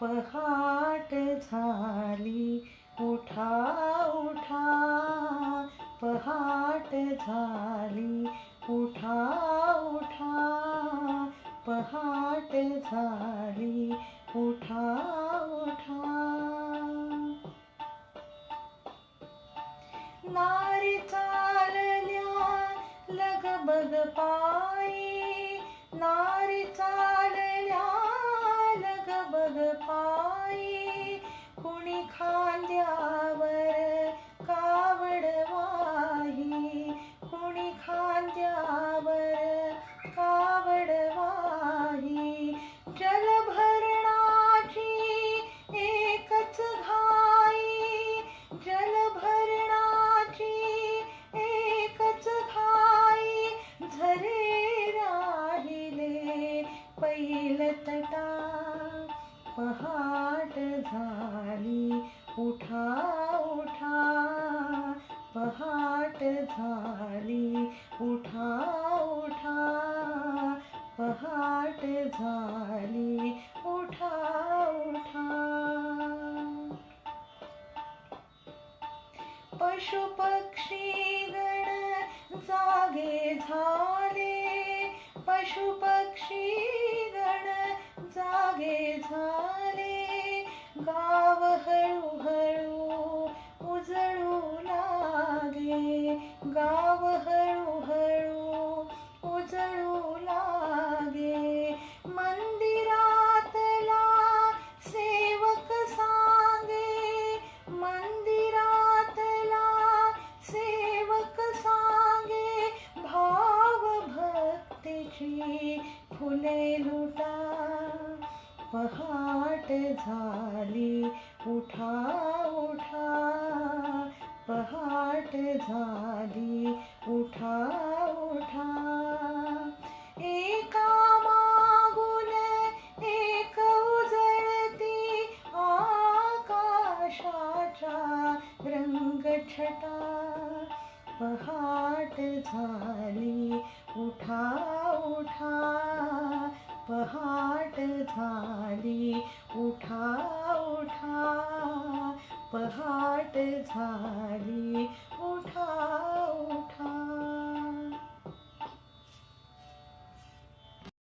पहाट झाली. उठा उठा. पहाट झाली. उठा उठा. पहाट झाली. उठा उठा. नारी चालल्या लगबग पाय पहाट झाली. उठा उठा. पहाट झाली. उठा उठा. पहाट झाली. उठा उठा. पशु पक्षी गण जागे झाले. पशुपक्षी गण जागे झाले लुटा पहाट झाली उठा उठा. पहाट झाली उठा उठा. एका मागून एक उजळती रंग रंगछटा पहाट झाली उठा उठा. पहाट झाली. उठा उठा पहाट झाली.